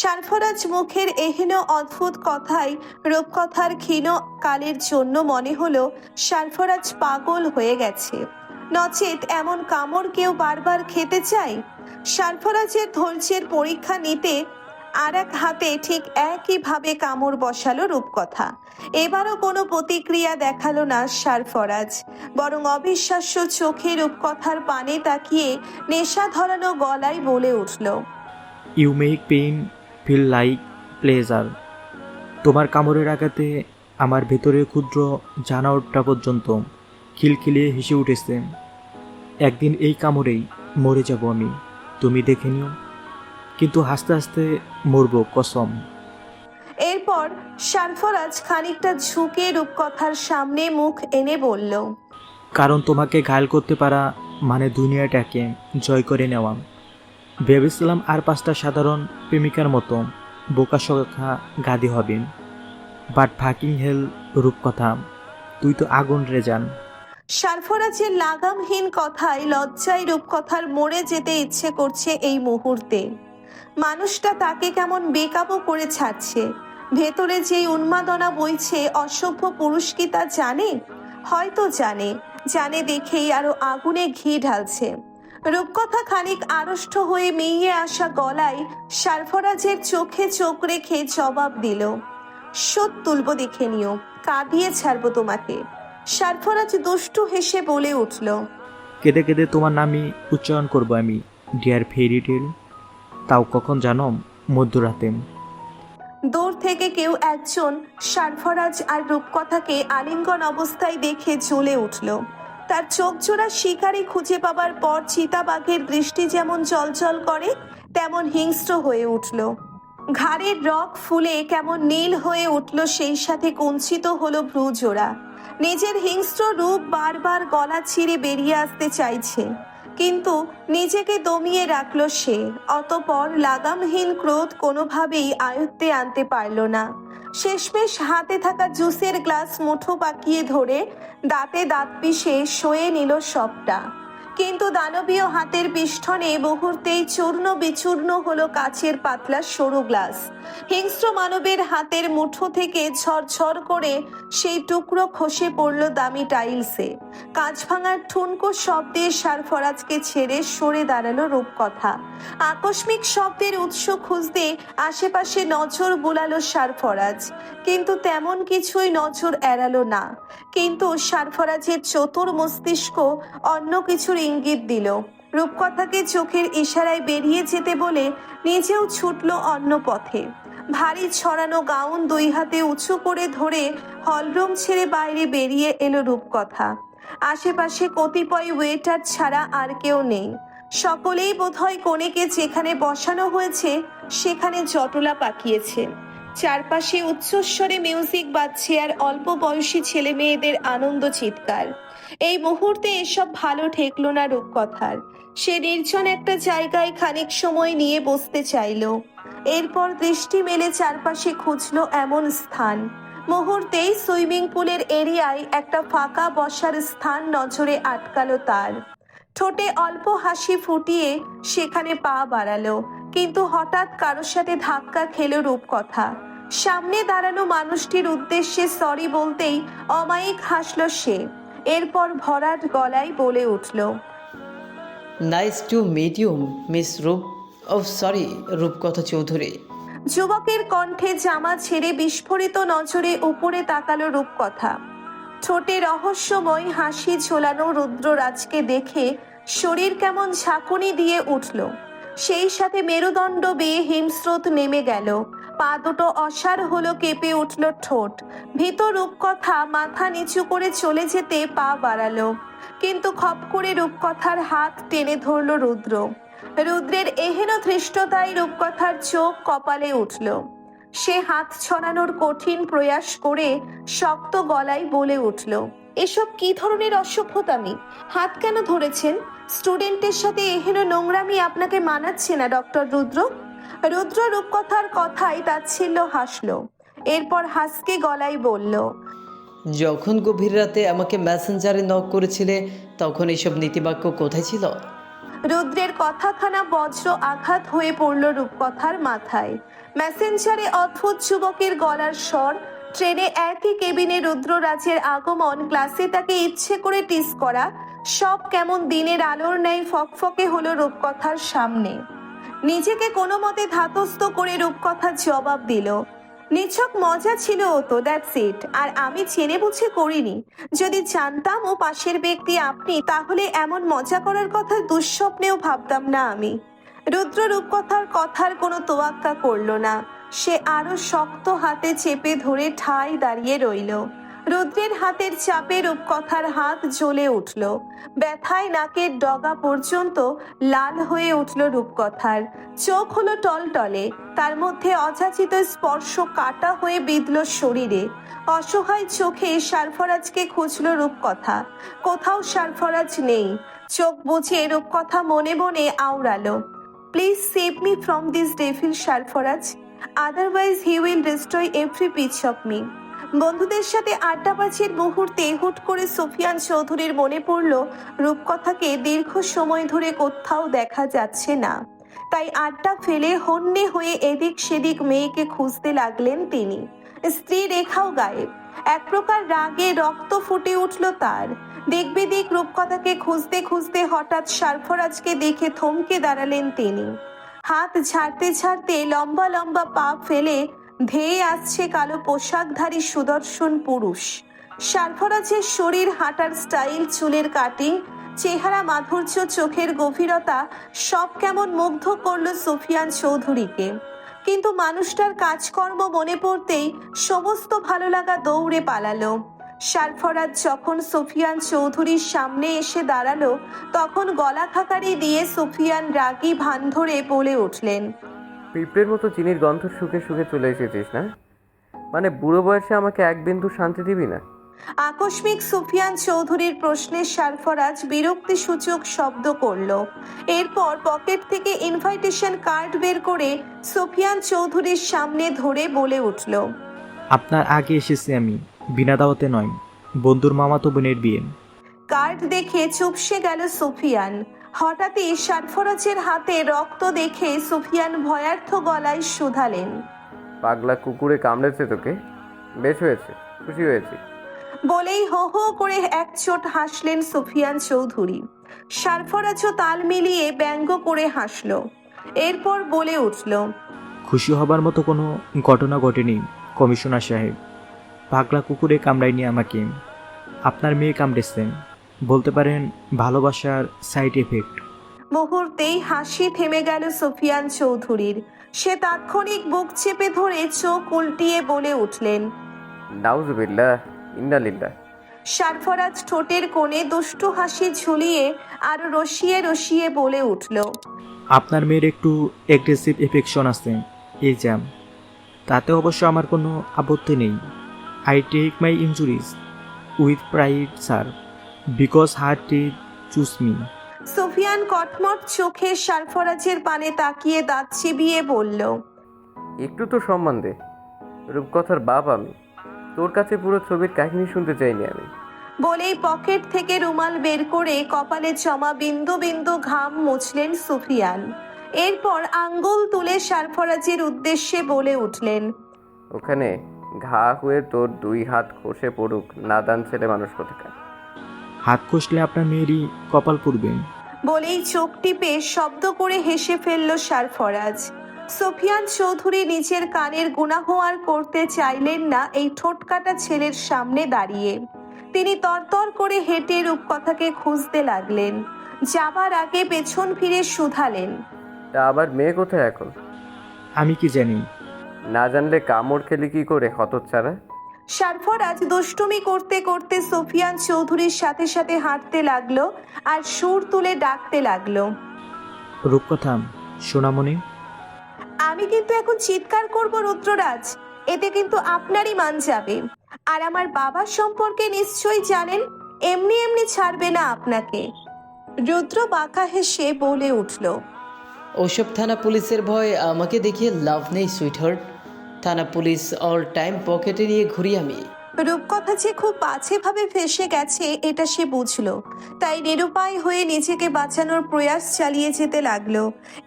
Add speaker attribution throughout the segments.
Speaker 1: সারফরাজ মুখের এহেন অদ্ভুত কথায় রূপকথার ক্ষীণ কালের জন্য মনে হলো সারফরাজ পাগল হয়ে গেছে। নচেত এমন কামড় কেউ বারবার খেতে চায়? সারফরাজের ধৈর্যের পরীক্ষা নিতে আর এক হাতে ঠিক একইভাবে কামড় বসালো রূপকথা। এবারও কোনো প্রতিক্রিয়া দেখাল না সারফরাজ, বরং অবিশ্বাস্য চোখে রূপকথার পানে তাকিয়ে নেশা ধরানো গলায় বলে উঠল।
Speaker 2: You make pain feel like pleasure তোমার কামড়ের আঘাতে আমার ভেতরের ক্ষুদ্র জানাওয়ারটা পর্যন্ত খিলখিলিয়ে হেসে উঠেছে। একদিন এই কামড়েই মরে যাব আমি। তুমি দেখে নিও। কিন্তু হাসতে হাসতে মরব কসম।
Speaker 1: এরপর সারফরাজ খানিকটা ঝুঁকে রূপকথার সামনে মুখ এনে বলল
Speaker 2: কারণ তোমাকে ঘায়ল করতে পারা মানে দুনিয়াটাকে জয় করে নেওয়া। ভেবেছিলাম আর পাঁচটা সাধারণ প্রেমিকার মতো বোকা সখা গাদি হবে বাট ফাকিং হেল রূপকথা, তুই তো আগুন রে যান
Speaker 1: সারফরাজের লাগামহীন কথায় লজ্জায় রূপকথার মরে যেতে ইচ্ছে করছে এই মুহূর্তে। মানুষটা তাকে কেমন বেকাবো করে ছাড়ছে। ভেতরে যেই উন্মাদনা বইছে, অসভ্য পুরুষ কি তা জানে? হয়তো জানে। জানে দেখেই আরও আগুনে ঘি ঢালছে। রূপকথা খানিক আড়ষ্ট হয়ে মেয়ে আসা গলায় সারফরাজের চোখে চোখ রেখে জবাব দিল শোধ তুলবো দেখে নিও কাঁদিয়ে ছাড়বো তোমাকে। সারফরাজ দুষ্টু হেসে বলে উঠল
Speaker 2: কেঁদে কেঁদে তোমার নামই উচ্চারণ করব আমি ডিয়ার ফেরি টেল। তাও কখন জানো মধ্যরাতে।
Speaker 1: দূর থেকে কেউ একজন সারফরাজ আর রূপকথাকে আলিঙ্গন অবস্থায় দেখে জ্বলে উঠল তার চোখ জোড়া শিকারি খুঁজে পাবার পর চিতাবাঘের দৃষ্টি যেমন চলচল করে, তেমন হিংস্র হয়ে উঠল। ঘাড়ের রক ফুলে কেমন নীল হয়ে উঠল, সেই সাথে কুঞ্চিত হলো ভ্রু জোড়া নিজের হিংস্র রূপ বারবার গলা ছিঁড়ে বেরিয়ে আসতে চাইছে। কিন্তু নিজেকে দমিয়ে রাখল সে, অতপর লাগামহীন ক্রোধ কোনোভাবেই আয়ত্তে আনতে পারল না। শেষমেশ হাতে থাকা জুসের গ্লাস মুঠো পাকিয়ে ধরে দাঁতে দাঁত পিষে শোয়ে নিল সবটা। কিন্তু দানবীয় হাতের পিষ্ঠনে মুহূর্তেই চূর্ণ বিচূর্ণ হলো কাচের পাতলা সরু গ্লাস। হিংস্র মানবের হাতের মুঠো থেকে ঝরঝর করে সেই টুকরো খসে পড়ল দামি টাইলসে। কাঁচ ভাঙার ঠুনকো শব্দে সারফরাজকে ছেড়ে সরে দাঁড়াল রূপকথা। আকস্মিক শব্দের উৎস খুঁজতে আশেপাশে নজর বুলালো সারফরাজ। কিন্তু তেমন কিছুই নজর এড়ালো না। কিন্তু সারফরাজের চতুর মস্তিষ্ক অন্য কিছুর ইঙ্গিত দিল। রূপকথাকে চোখের ইশারায় বেরিয়ে যেতে বলে নিজেও ছুটল অন্য পথে। ভারী ছড়ানো গাউন দুই হাতে উঁচু করে ধরে হলরুম ছেড়ে বাইরে বেরিয়ে এলো রূপকথা। আশেপাশে কতিপয় ওয়েটার ছাড়া আর কেউ নেই। সকলেই বোধহয় কনেকে যেখানে বসানো হয়েছে, সেখানে জটলা পাকিয়েছে। চারপাশে উচ্চস্বরে মিউজিক বাজছে আর অল্প বয়সী ছেলে মেয়েদের আনন্দ চিৎকার। এই মুহূর্তে এসব ভালো ঠেকলো না রূপকথার। সে নির্জন একটা জায়গায় খানিক সময় নিয়ে বসতে চাইলো। এরপর দৃষ্টি মেলে চারপাশে খুঁজলো এমন স্থান। মুহূর্তেই সুইমিং পুলের এরিয়ায় একটা ফাঁকা বসার স্থান নজরে আটকালো তার। ঠোঁটে অল্প হাসি ফুটিয়ে সেখানে পা বাড়ালো, কিন্তু হঠাৎ কারোর সাথে ধাক্কা খেলো রূপকথা। সামনে দাঁড়ানো মানুষটির উদ্দেশ্যে সরি বলতেই অমায়িক হাসলো সে। এরপর ভরাট গলায় বলে উঠল
Speaker 3: nice to meet you miss Roop O sorry রূপকথা চৌধুরী
Speaker 1: যুবকের কণ্ঠে জামা ছেড়ে বিস্ফোরিত নজরে উপরে তাকালো রূপকথা। ঠোঁটে রহস্যময় হাসি ঝোলানো রুদ্ররাজকে দেখে শরীর কেমন ঝাঁকুনি দিয়ে উঠল। সেই সাথে মেরুদণ্ড বেয়ে হিমস্রোত নেমে গেল। পা দুটো অসার হলো কেঁপে উঠল ঠোঁট। ভীত রূপকথা মাথা নিচু করে চলে যেতে পা বাড়ালো। কিন্তু খপ করে রূপকথার হাত টেনে ধরল রুদ্র। রুদ্রের এহেন ধৃষ্টতায় রূপকথার চোখ কপালে উঠল। সে হাত ছড়ানোর কঠিন প্রয়াস করে শক্ত গলায় বলে উঠল, এসব কি ধরনের অসভ্যতামি হাত কেন ধরেছেন? স্টুডেন্টের সাথে এহেন নোংরামি আপনাকে মানাচ্ছে না, ডক্টর রুদ্র? রুদ্র রূপকথার কথাই তাচ্ছিল্য হাসলো। এরপর হাসকে গলায় বলল
Speaker 3: যখন গভীর রাতে আমাকে মেসেঞ্জারে নক করেছিলে তখন এসব নীতিবাক্য কোথায় ছিল?
Speaker 1: রুদ্রের কথাখানা বজ্র আঘাত হয়ে পড়ল রূপকথার মাথায়। মেসেঞ্জারে অদ্ভুত যুবকের গলার স্বর ট্রেনে একই কেবিনে রুদ্ররাজের আগমন ক্লাসে তাকে ইচ্ছে করে টিস করা সব কেমন দিনের আলোর ন্যায় ফকফকে হলো রূপকথার সামনে। নিজেকে কোনো মতে ধাতস্থ করে রূপকথার জবাব দিল। নিছক মজা ছিল ও তো দ্যাটস ইট আর আমি চেনে বুঝে করিনি। যদি জানতাম ও পাশের ব্যক্তি আপনি, তাহলে এমন মজা করার কথা দুঃস্বপ্নেও ভাবতাম না আমি। রুদ্র রূপকথার কথার কোনো তোয়াক্কা করল না। সে আরও শক্ত হাতে চেপে ধরে ঠাই দাঁড়িয়ে রইল। রুদ্রের হাতের চাপে রূপকথার হাত জ্বলে উঠল। ব্যথায় নাকের ডগা পর্যন্ত লাল হয়ে উঠল রূপকথার। চোখ হলো টলটলে, তার মধ্যে অযাচিত স্পর্শ কাটা হয়ে বিঁধল শরীরে। অসহায় চোখে সারফরাজকে খুঁজল রূপকথা। কোথাও সারফরাজ নেই। চোখ বুঝে রূপকথা মনে মনে আওড়ালো। Please save me from this devil Sarfaraz. Otherwise he will destroy every piece of me বন্ধুদের সাথে আড্ডা আড্ডাবাজির মুহূর্তে হুট করে সুফিয়ান চৌধুরীর মনে পড়ল, রূপকথাকে দীর্ঘ সময় ধরে কোথাও দেখা যাচ্ছে না। তাই আড্ডা ফেলে হন্যে হয়ে এদিক সেদিক মেয়েকে খুঁজতে লাগলেন তিনি। স্ত্রী রেখাও গায়েব। এক প্রকার রাগে রক্ত ফুটে উঠল তার। দেখবে দিক রূপকথাকে খুঁজতে খুঁজতে হঠাৎ সারফরাজকে দেখে থমকে দাঁড়ালেন তিনি। হাত ঝাড়তে ঝাড়তে লম্বা লম্বা পা ফেলে ধেয়ে আসছে কালো পোশাকধারী সুদর্শন পুরুষ। সারফরাজের শরীর হাঁটার স্টাইল, চুলের কাটিং, চেহারা মাধুর্য, চোখের গভীরতা, সব কেমন মুগ্ধ করল সুফিয়ান চৌধুরীকে। কিন্তু মানুষটার কাজকর্ম মনে পড়তেই সমস্ত ভালো লাগা দৌড়ে পালালো। সারফরাজ যখন সুফিয়ান চৌধুরীর সামনে এসে দাঁড়াল, তখন গলা খাকারি দিয়ে সুফিয়ান রাগী ভান ধরে বলে উঠলেন
Speaker 4: পিঁপড়ের মতো চিনির গন্ধ সুখে সুখে চলে এসেছিস না? মানে বুড়ো বয়সে আমাকে এক বিন্দু শান্তি দিবি না?
Speaker 1: আকস্মিক সুফিয়ান চৌধুরীর প্রশ্নে সারফরাজ বিরক্তি সূচক শব্দ করল। এরপর পকেট থেকে ইনভাইটেশন কার্ড বের করে সুফিয়ান চৌধুরীর সামনে ধরে বলে উঠল
Speaker 2: আপনার আগে এসেছি আমি বিনা দাওয়াতে নয়। বন্ধুর মামাতো বোনের বিয়ে।
Speaker 1: কার্ড দেখে চুপসে গেল সুফিয়ান। হঠাৎই সারফরাজের হাতে রক্ত দেখে সুফিয়ান ভয়ার্থ গলায় শুধালেন।
Speaker 4: পাগলা কুকুরে কামড়েছে তোকে? বেশ হয়েছে খুশি হয়েছি।
Speaker 1: বলেই হো হো করে এক চোট হাসলেন সুফিয়ান চৌধুরী। সারফরাজও তাল মিলিয়ে ব্যঙ্গ করে হাসলো। এরপর বলে উঠল
Speaker 2: খুশি হবার মতো কোনো ঘটনা ঘটেনি কমিশনার সাহেব। পাগলা কুকুরে কামড়ায়নি আমাকে। আপনার মেয়ে কামড়েছেন বলতে পারেন ভালোবাসার সাইড এফেক্ট
Speaker 1: মুহূর্তেই হাসি থেমে গেল সুফিয়ান চৌধুরীর। সে তাৎক্ষণিক বুক চেপে ধরে চোখ উল্টিয়ে বলে উঠলেন
Speaker 4: নাউজুবিল্লাহ ইন্নালিল্লাহ।
Speaker 1: সারফরাজ ঠোঁটের কোণে দুষ্টু হাসি ঝুলিয়ে আর রসিয়ে রসিয়ে বলে উঠল
Speaker 2: আপনার মেয়ের একটু অ্যাগ্রেসিভ এফেকশন আছে এই জ্যাম তাতে অবশ্য আমার কোনো আপত্তি নেই। I take my injuries with pride sir because heart is choose me
Speaker 1: Sufiyan কটমট চোখে সারফরাজের পানে তাকিয়ে দাঁত চিবিয়ে বলল
Speaker 4: একটু তো সম্মান দে। রূপকথার বাপ আমি। তোর কাছে পুরো ছবির কাহিনী শুনতে চাইনি আমি।
Speaker 1: বলেই পকেট থেকে রুমাল বের করে কপালে জমা বিন্দু বিন্দু ঘাম মুছলেন সুফিয়ান। এরপর আঙ্গুল তুলে সারফরাজের উদ্দেশ্যে বলে উঠলেন
Speaker 4: ওখানে ঘা হয়ে তোর দুই হাত খসে পড়ুক নাদান ছেলে মানুষ কোথাকার।
Speaker 2: হাত কষলে আপনার মেয়েরই কপাল পুড়বেন
Speaker 1: বলেই চোখ টিপে শব্দ করে হেসে ফেলল সারফরাজ সোফিয়ান চৌধুরী নিজের কানের গুনাহ আর করতে চাইলেন না এই ঠোঁটকাটা ছেলের সামনে দাঁড়িয়ে। তিনি তরতর করে হেঁটে রূপকথাকে খুঁজতে লাগলেন। যাবার আগে পেছন ফিরে শুধালেন।
Speaker 4: তা আবার মেয়ে কোথায় এখন?
Speaker 2: আমি কি জানি?
Speaker 4: না জানলে কামড় খেলি কি করে হতচ্ছাড়া?
Speaker 1: সারফরাজ দুষ্টুমি করতে করতে সোফিয়ান চৌধুরীর সাথে সাথে হাঁটতে লাগল আর সুর তুলে ডাকতে লাগল।
Speaker 2: রূপকথা সোনামণি।
Speaker 1: আমি কিন্তু এখন চিৎকার করব রুদ্ররাজ এতে কিন্তু আপনারই মান যাবে। আর আমার বাবার সম্পর্কে নিশ্চয়ই জানেন এমনি এমনি ছাড়বে না আপনাকে। রুদ্র বাঁকা হেসে বলে উঠল।
Speaker 3: ওসব থানা পুলিশের ভয় আমাকে দেখিয়ে লাভ নেই সুইটহার্ট থানা পুলিশ অল টাইম পকেটে নিয়ে ঘুরি আমি।
Speaker 1: রূপকথা যে খুব বাজেভাবে ফেসে গেছে, এটা সে বুঝলো। তাই নিরুপায় হয়ে নিজেকে বাঁচানোর প্রয়াস চালিয়ে যেতে লাগল।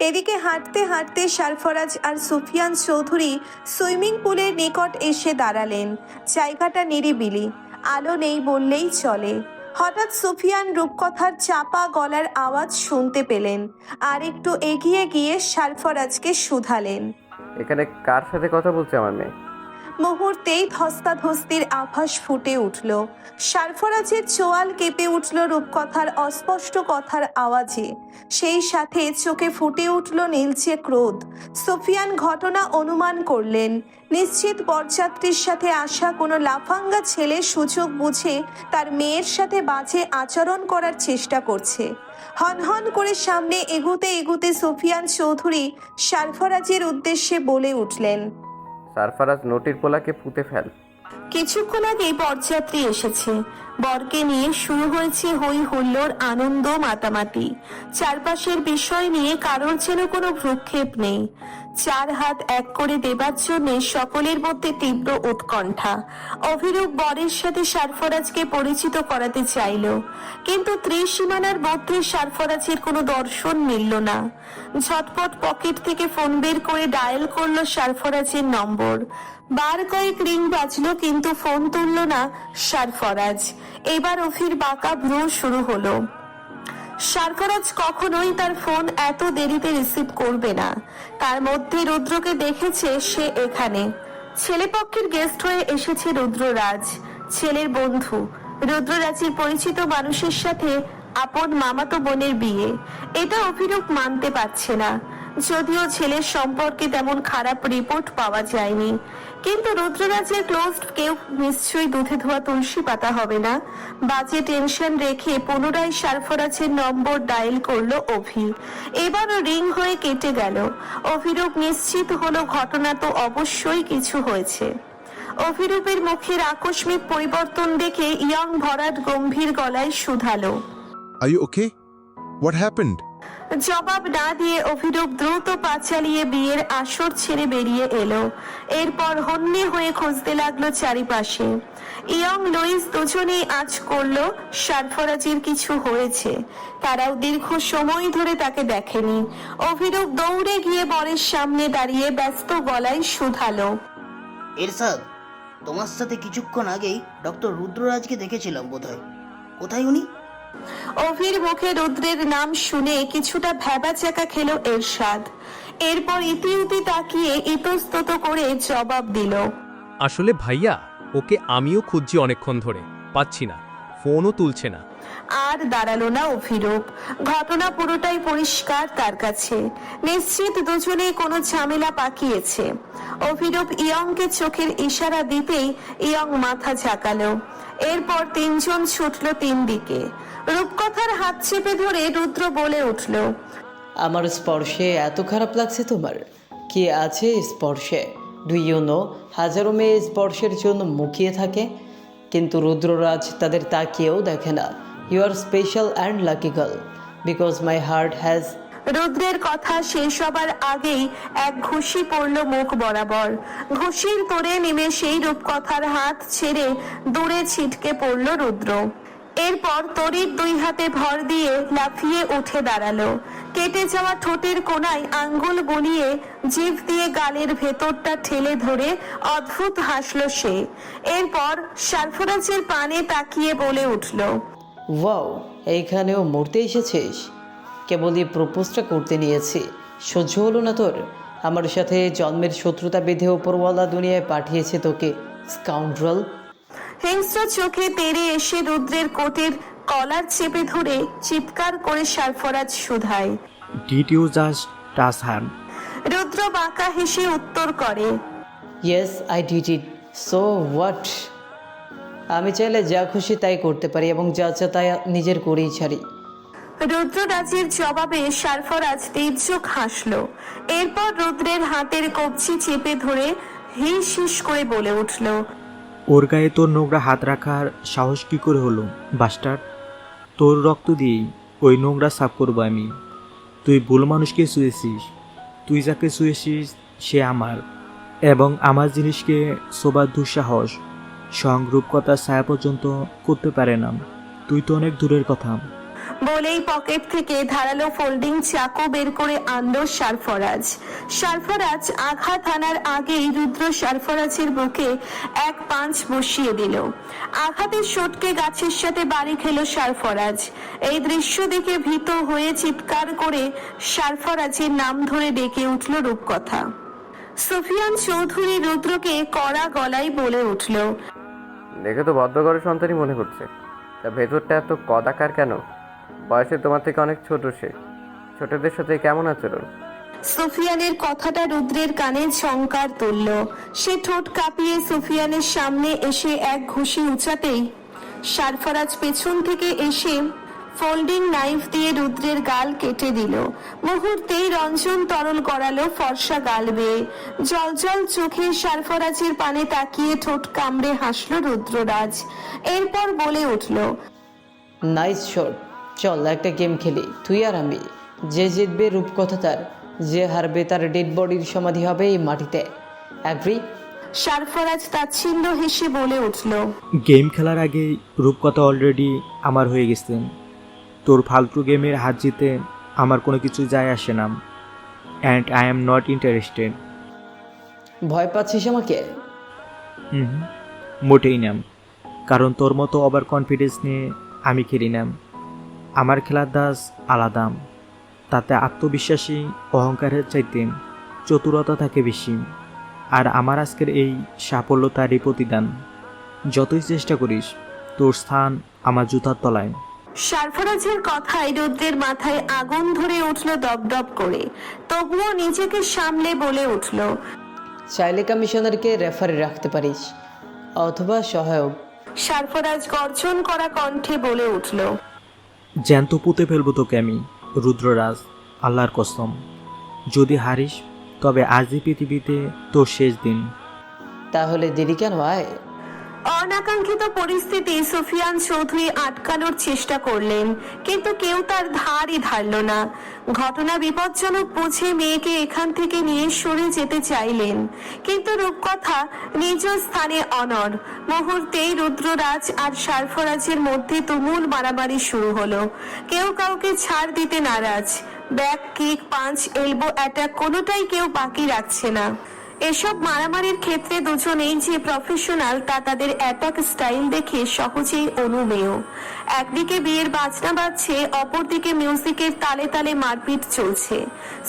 Speaker 1: এদিকে হাঁটতে হাঁটতে সারফরাজ আর সুফিয়ান চৌধুরী সুইমিং পুলের নিকট এসে দাঁড়ালেন। জায়গাটা নিরিবিলি, আলো নেই বললেই চলে। হঠাৎ সুফিয়ান রূপকথার চাপা গলার আওয়াজ শুনতে পেলেন, আর একটু এগিয়ে গিয়ে সারফরাজকে শুধালেন।
Speaker 4: এখানে কার সাথে কথা বলছে আমার মেয়ে?
Speaker 1: মুহূর্তেই ধস্তাধস্তির আভাস ফুটে উঠল। সারফরাজের চোয়াল কেঁপে উঠল রূপকথার অস্পষ্ট কথার আওয়াজে। সেই সাথে চোখে ফুটে উঠল নীলচে ক্রোধ। সোফিয়ান ঘটনা অনুমান করলেন, নিশ্চিত বরযাত্রীর সাথে আসা কোনো লাফাঙ্গা ছেলে সুযোগ বুঝে তার মেয়ের সাথে বাজে আচরণ করার চেষ্টা করছে। হনহন করে সামনে এগুতে এগুতে সোফিয়ান চৌধুরী সারফরাজের উদ্দেশ্যে বলে উঠলেন
Speaker 4: সারফারাজ নোটির পোলাকে পুঁতে ফেল।
Speaker 1: কিছুক্ষণ আগে বরযাত্রী এসেছে। বরকে নিয়ে শুরু হয়েছে হই হুল্লোর আনন্দ মাতামাতি। চারপাশের বিষয় নিয়ে কারোর যেন কোনো ভ্রুক্ষেপ নেই। চার হাত এক করে দেবার জন্য সকলের মধ্যে তীব্র উৎকণ্ঠা। অভিরূপ বরের সাথে সারফরাজকে পরিচিত করাতে চাইল, কিন্তু ত্রিসীমানার মধ্যে সারফরাজের কোনো দর্শন মিলল না। ঝটপট পকেট থেকে ফোন বের করে ডায়াল করল সারফরাজের নম্বর। বার কয়েক রিং বাজলো, কিন্তু ফোন তুললো না সারফরাজ। এবার অফির বাঁকা ভ্রু শুরু হলো। সারফরাজ কখনোই তার ফোন এত দেরিতে রিসিভ করবে না। তার মধ্যে রুদ্রকে দেখেছে সে এখানে। ছেলেপক্ষের গেস্ট হয়ে এসেছে রুদ্ররাজ, ছেলের বন্ধু। রুদ্ররাজের পরিচিত মানুষের সাথে আপন মামাতো বোনের বিয়ে। এটা অভিরূপ মানতে পারছে না। যদিও ছেলের সম্পর্কে তেমন খারাপ রিপোর্ট পাওয়া যায়নি। কিন্তু রুদ্ররাজের ক্লোজড কেউ নিশ্চয়ই দুধে ধোয়া তুলসী পাতা হবে না। বাজে টেনশন রেখে পুনরায় সারফরাজের নম্বর ডায়াল করল অভি। এবারও রিং হয়ে কেটে গেল। অভিরূপ নিশ্চিত হলো ঘটনা তো অবশ্যই কিছু হয়েছে। অভিরূপের মুখের আকস্মিক পরিবর্তন দেখে ইয়ং ভরাট গম্ভীর গলায় শুধালো।
Speaker 5: Are you okay? What happened?
Speaker 1: জবাব না দিয়ে অভিরূপ দ্রুত পা চালিয়ে বিয়ের আসর ছেড়ে বেরিয়ে এলো। এরপর হন্যে হয়ে খুঁজতে লাগল চারিপাশে। ইয়ং লুইস দুজনেই আজ করল, সারফরাজির কিছু হয়েছে। তারাও দীর্ঘ সময় ধরে তাকে দেখেনি। অভিরূপ দৌড়ে গিয়ে বরের সামনে দাঁড়িয়ে ব্যস্ত গলায় শুধালো।
Speaker 6: এরশাদ তোমার সাথে কিছুক্ষণ আগেই ডক্টর রুদ্ররাজকে দেখেছিলাম বোধহয়। কোথায় উনি?
Speaker 1: অভির মুখে রুদ্রের নাম শুনে কিছুটা ভেবা চাকা খেলো এরশাদ। এরপর ইতিউতি তাকিয়ে ইতস্তত করে জবাব দিল।
Speaker 7: আসলে ভাইয়া ওকে আমিও খুঁজছি অনেকক্ষণ ধরে। পাচ্ছি না ফোনও তুলছে না।
Speaker 1: আর দাঁড়াল না অভিরূপ। ঘটনা পুরোটাই পরিষ্কার তার কাছে। নিশ্চিত দুজনেই কোনো ঝামেলা পাকিয়েছে। অভিরূপ ইয়ংকে চোখের ইশারা দিতেই ইয়ং মাথা ঝাঁকালো। এরপর তিনজন ছুটলো তিন দিকে রূপকথার হাত চেপে ধরে রুদ্র বলে উঠল
Speaker 3: আমার স্পর্শে এত খারাপ লাগছে তোমার? কি আছে স্পর্শে? ডু ইউ নো হাজারো মেয়ে স্পর্শের জন্য মুখিয়ে থাকে? কিন্তু রুদ্ররাজ তাদের তাকিয়েও দেখে না। You are special and lucky girl because my heart has
Speaker 1: রুদ্রের কথা শেষ হবার আগেই এক ঘুষি পড়ল মুখ বরাবর। ঘুষির তোরে নেমে সেই রূপকথার হাত ছেড়ে দূরে ছিটকে পড়ল রুদ্র। এরপর তরির দুই হাতে ভর দিয়ে লাফিয়ে উঠে দাঁড়াল। কেটে যাওয়া ঠোঁটের কোনায় আঙ্গুল গলিয়ে জিভ দিয়ে গালের ভেতরটা ঠেলে ধরে অদ্ভুত হাসলো সে। এরপর সারফরাজের পানে তাকিয়ে বলে উঠল,
Speaker 3: ওয়াও, এইখানেও মরতে এসেছিস? কেবলই প্রপোজটা করতে নিয়েছি। সহ্য হলো না তোর। আমার সাথে জন্মের শত্রুতা বেঁধে ওপরওয়ালা দুনিয়ায় পাঠিয়েছে তোকে, স্কাউন্ড্রাল।
Speaker 1: হিংস্র চোখে তেড়ে এসে রুদ্রের কোটের কলার চেপে ধরে চিৎকার করে Sarfaraz শুধায়
Speaker 2: did you just touch her
Speaker 1: Rudra বাঁকা হেসে উত্তর করে
Speaker 3: yes I did it so what আমি চাইলে যা খুশি তাই করতে পারি এবং যা চা তাই নিজের করেই ছাড়ি।
Speaker 1: রুদ্ররাজের জবাবে সারফরাজ তেজ্জক হাসলো। এরপর রুদ্রের হাতের কবজি চেপে ধরে হিস হিস করে বলে উঠল
Speaker 2: ওর গায়ে তোর নোংরা হাত রাখার সাহস কী করে হলো বাস্টার তোর রক্ত দিয়েই ওই নোংরা সাফ করব আমি। তুই ভুল মানুষকে শুয়েছিস। তুই যাকে শুয়েছিস, সে আমার। এবং আমার জিনিসকে শোবার দুঃসাহস সংরূপকতার ছায়া পর্যন্ত করতে পারে না। তুই তো অনেক দূরের কথা।
Speaker 1: বলেই পকেট থেকে ধারালো ফোল্ডিং চাকু বের করে আনলো সারফরাজ। সারফরাজ আঘাত আনার আগেই রুদ্র সারফরাজের বুকে এক পাঁচ বসিয়ে দিল। আঘাতের সটকে গাছের সাথে বাড়ি খেলো সারফরাজ। এই দৃশ্য দেখে ভীত হয়ে চিৎকার করে সারফরাজের নাম ধরে ডেকে উঠল রূপকথা। সুফিয়ান চৌধুরী রুদ্রকে কড়া গলায় বলে উঠল,
Speaker 4: দেখে তো বদ্ধঘরের সন্তানই মনে হচ্ছে তা ভেতরটা এত কদাকার কেন? বয়সে তোমার থেকে অনেক ছোট সে। ছোটদের সাথে কেমন আচরণ?
Speaker 1: সুফিয়ানের কথাটা রুদ্রের কানে ঝংকার তুলল। সে ঠোঁট কাঁপিয়ে সুফিয়ানের সামনে এসে এক ঘুষি উঁচাতেই সারফরাজ পেছন থেকে এসে ফোল্ডিং নাইফ দিয়ে রুদ্রের গাল কেটে দিল। মুহূর্তেই রঞ্জন তরল করালো ফর্সা গাল বেয়ে। জল জল চোখে সারফরাজের পানে তাকিয়ে ঠোঁট কামড়ে হাসলো রুদ্ররাজ। এরপর বলে উঠল
Speaker 3: নাইস শট। চল একটা গেম খেলি। তুই আর আমি। যে জিতবে রূপকথা তার যে হারবে তার ডেড বডির সমাধি হবে এই মাটিতে। অ্যাগ্রি
Speaker 1: সারফরাজ তাচ্ছিল্য হেসে বলে উঠল
Speaker 2: গেম খেলার আগেই রূপকথা অলরেডি আমার হয়ে গেছে। তোর ফালতু গেমের হাত জিতে আমার কোনো কিছু যায় আসে না। And I am not interested
Speaker 3: ভয় পাচ্ছিস আমাকে?
Speaker 2: হুম মোটেই নাম কারণ তোর মতো ওভার কনফিডেন্স নিয়ে আমি খেলি না। আমার খেলার দাস আলাদা তাতে আত্মবিশ্বাসী অহংকারের চাইতে চতুরতা থাকে বেশি। আর আমার আজকের এই সাফল্য তারই প্রতিদান যতই চেষ্টা করিস তোর স্থান আমার জুতার তলায়।
Speaker 1: সারফরাজের কথায় রুদ্রের মাথায় আগুন ধরে উঠল দপদপ করে। তবুও নিজেকে সামলে বলে উঠল
Speaker 3: চাইলে কমিশনারকে রেফারি রাখতে পারিস অথবা সহায়ক।
Speaker 1: সারফরাজ গর্জন করা কণ্ঠে বলে উঠল
Speaker 2: জ্যান্ত পুঁতে ফেলব তোকে আমি, রুদ্ররাজ, আল্লাহর কসম। যদি হারিস, তবে আজই পৃথিবীতে তোর শেষ দিন।
Speaker 3: তাহলে দেরি কেন আয়
Speaker 1: অনাকাঙ্ক্ষিত পরিস্থিতি সুফিয়ান চৌধুরী আটকানোর চেষ্টা করলেন, কিন্তু কেউ তার ধারই ধারল না। ঘটনা বিপজ্জনক বুঝে মেয়েকে এখান থেকে নিয়ে সরে যেতে চাইলেন, কিন্তু রূপকথা নিজ স্থানে অনর মুহূর্তেই রুদ্ররাজ আর সারফরাজের মধ্যে তুমুল মারামারি শুরু হলো। কেউ কাউকে ছাড় দিতে নারাজ। Back kick punch elbow, attack কোনোটাই কেউ বাকি রাখছে না। এসব মারামারির ক্ষেত্রে দুজনেই যে প্রফেশনাল তা তাদের অ্যাটাক স্টাইল দেখে সহজেই অনুমেয়। একদিকে বিয়ের বাজনা বাজছে, অপরদিকে মিউজিকের তালে তালে মারপিট চলছে।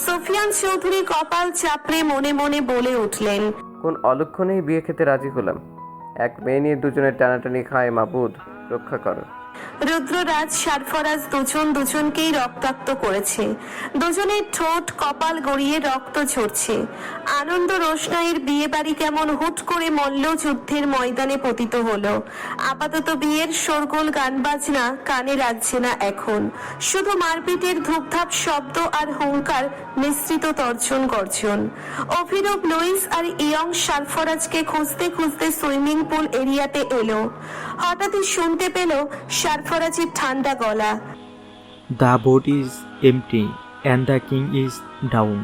Speaker 1: সোফিয়ান চৌধুরী কপাল চাপড়ে মনে মনে বলে উঠলেন,
Speaker 4: কোন অলক্ষণেই বিয়ে খেতে রাজি হলাম। এক মেয়ে নিয়ে দুজনের টানাটানি খায় মাবুদ, রক্ষা করো।
Speaker 1: রুদ্ররাজ, সারফরাজ দুজন দুজনকেই রক্তাক্ত করেছে। দুজনের ঠোঁট, কপাল গড়িয়ে রক্ত ঝরছে। আনন্দ রোশনাইয়ের বিয়ে বাড়ি কেমন হুট করে মল্ল যুদ্ধের ময়দানে পতিত হলো। আপাতত বিয়ের শোরগোল গান বাজনা কানে লাগছে না এখন। শুধু মারপিটের ধূপধাপ শব্দ আর হুঙ্কার, মিশ্রিত তর্জন গর্জন। অভিনব লুইস আর ইয়ং সারফরাজকে খুঁজতে খুঁজতে সুইমিং পুল এরিয়াতে এলো। হঠাৎই শুনতে পেল সারফরাজির ঠান্ডা গলা।
Speaker 2: The boat is empty and the king is down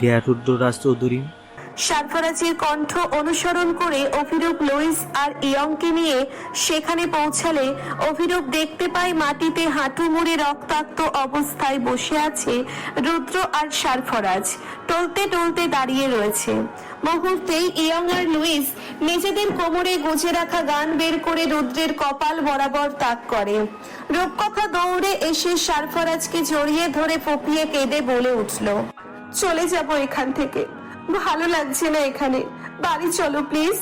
Speaker 2: there Rudraraj Chowdhury
Speaker 1: সারফরাজের কণ্ঠ অনুসরণ করে অভিরূপ লুইস আর ইয়ংকে নিয়ে সেখানে পৌঁছালে অভিরূপ দেখতে পায় মাটিতে হাঁটু মুড়ে রক্তাক্ত অবস্থায় বসে আছে রুদ্র আর সারফরাজ। টলতে টলতে দাঁড়িয়ে রয়েছে। মুহূর্তেই ইয়ং আর লুইস নিজেদের কোমরে গুজে রাখা গান বের করে রুদ্রের কপাল বরাবর তাক করে। রূপকথা দৌড়ে এসে সারফরাজকে জড়িয়ে ধরে ফপিয়ে কেঁদে বলে উঠল, চলে যাব এখান থেকে। ভালো লাগছে না এখানে। বাড়ি চলো, প্লিজ।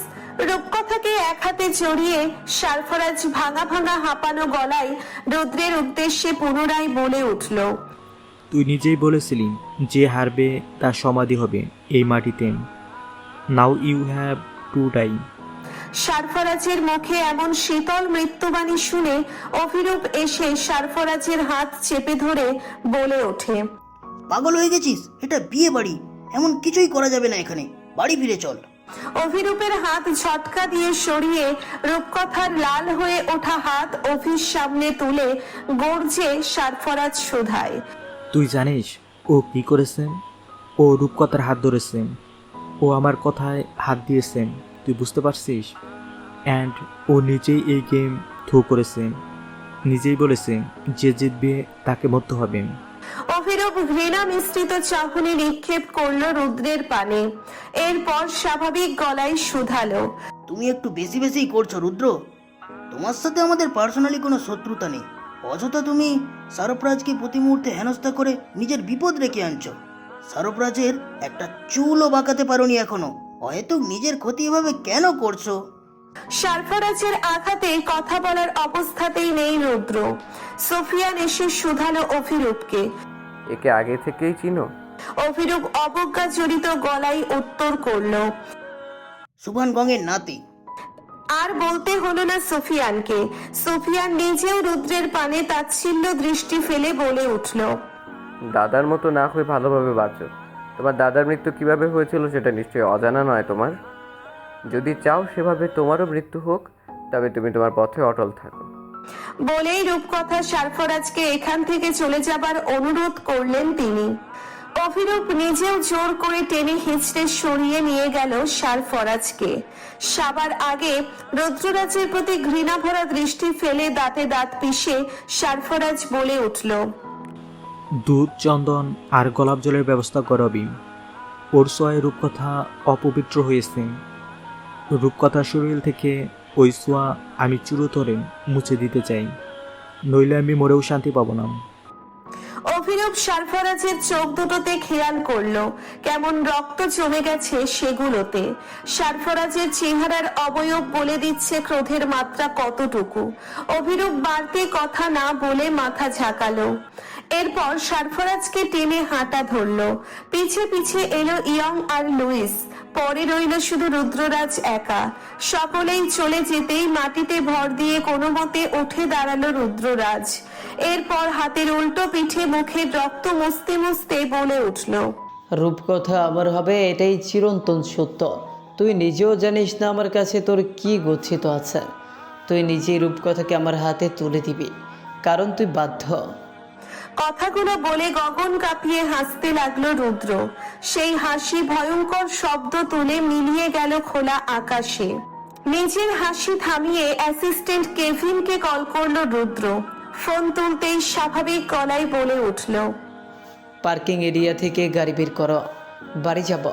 Speaker 1: রূপকথাকে এক হাতে জড়িয়ে সারফরাজ ভাঙা ভাঙা হাঁপানো গলায় রুদ্রের উদ্দেশ্যে পুনরায় বলে উঠল,
Speaker 2: তুই নিজেই বলেছিলি যে হারবে, তার সমাধি হবে এই মাটিতে। Now you have to die
Speaker 1: সারফরাজের মুখে এমন শীতল মৃত্যুবাণী শুনে অভিরূপ এসে সারফরাজের হাত চেপে ধরে বলে ওঠে।
Speaker 6: পাগল হয়ে গেছিস? এটা বিয়ে বাড়ি। এমন কিছুই করা যাবে না এখানে। বাড়ি ফিরে চল।
Speaker 1: অভিরূপের হাত ঝটকা দিয়ে সরিয়ে রূপকথার লাল হয়ে ওঠা হাত অভির সামনে তুলে গর্জে সারফরাজ শোধায়।
Speaker 2: তুই জানিস ও কি করেছে? ও রূপকথার হাত ধরেছে। ও আমার কথায় হাত দিয়েছেন তুই বুঝতে পারছিস? অ্যান্ড ও নিজেই এই গেম থ্রো করেছে। নিজেই বলেছে যে জিতবে তাকে মরতে হবে।
Speaker 1: অভিরূপ ঘৃণা মিশ্রিত চাহনি নিক্ষেপ করল রুদ্রের পানে। এরপর স্বাভাবিক গলায় শুধালো।
Speaker 6: তুমি একটু বেশি বেশিই করছ রুদ্র। তোমার সাথে আমাদের পার্সোনালি কোনো শত্রুতা নেই। অযথা তুমি সারপ্রাজকে প্রতি মুহূর্তে হেনস্থা করে নিজের বিপদ রেখে আনছো। সারপ্রাজের একটা চুলও বাঁকাতে পারোনি এখনও। হয়তো নিজের ক্ষতি এভাবে কেন করছ?
Speaker 1: সারফারাজের আঘাতে কথা বলার অবস্থাতেই নেই রুদ্র। সোফিয়ান এসে শুধালো অভিরূপকে।
Speaker 4: একে আগে থেকেই চিনো?
Speaker 1: অভিরূপ অবজ্ঞা জড়িত গলায় উত্তর করল
Speaker 6: সুভান গঙের নাতি।
Speaker 1: আর বলতে হলো না সোফিয়ানকে। সোফিয়ান নিজেও রুদ্রের পানে তাচ্ছিল্য দৃষ্টি ফেলে বলে উঠল
Speaker 4: দাদার মতো না হয়ে ভালোভাবে বাঁচো। তোমার দাদার মৃত্যু কীভাবে হয়েছিল সেটা নিশ্চয়ই অজানা নয় তোমার। যদি চাও সেভাবে তোমারও মৃত্যু হোক, তবে তুমি তোমার পথে অটল থাকো।
Speaker 1: বলেই রূপকথা সারফরাজকে এখান থেকে চলে যাবার অনুরোধ করলেন তিনি। অভিরূপ নিজেও জোর করে টেনে হিঁচড়ে সরিয়ে নিয়ে গেল সারফরাজকে। সাবার আগে রুদ্ররাজের প্রতি ঘৃণা ভরা দৃষ্টি ফেলে দাঁতে দাঁত পিষে সারফরাজ বলে উঠল
Speaker 2: দুধ, চন্দন আর গোলাপ জলের ব্যবস্থা করবি ওর সোয়ায় রূপকথা অপবিত্র হয়েছে রূপকথার শরীর থেকে ওই সোয়া আমি চিরতরে মুছে দিতে চাই, নইলে আমি মরেও শান্তি পাবো না।
Speaker 1: অভিরূপ সারফরাজের চোখ দুটোতে খেয়াল করল, কেমন রক্ত জমে গেছে সেগুলোতে। সারফরাজের চেহারার অবয়ব বলে দিচ্ছে ক্রোধের মাত্রা কতটুকু। অভিরূপ বাড়তি কথা না বলে মাথা ঝাঁকালো। এরপর সারফরাজকে টেনে হাঁটা ধরলো। পিছে পিছে এলো ইয়ং আর লুইস। পরে রইল শুধু রুদ্ররাজ একা। সকলেই চলে যেতেই মাটিতে ভর দিয়ে কোনো মতে উঠে দাঁড়াল রুদ্ররাজ। এরপর হাতের উল্টো পিঠে মুখের রক্ত মুছতে মুছতে বলে উঠল,
Speaker 3: রূপকথা আমার হবে এটাই চিরন্তন সত্য। তুই নিজেও জানিস না আমার কাছে তোর কি গচ্ছিত আছে। তুই নিজেই রূপকথাকে আমার হাতে তুলে দিবি, কারণ তুই বাধ্য।
Speaker 1: কথাগুলো বলে গগন কাঁপিয়ে হাসতে লাগল রুদ্র। সেই হাসি ভয়ঙ্কর শব্দ তুলে মিলিয়ে গেল খোলা আকাশে। নিজের হাসি থামিয়ে অ্যাসিস্ট্যান্ট কেভিনকে কল করল রুদ্র। ফোন তুলতেই স্বাভাবিক গলায় বলে উঠল
Speaker 3: পার্কিং এরিয়া থেকে গাড়ি বের করো, বাড়ি যাব।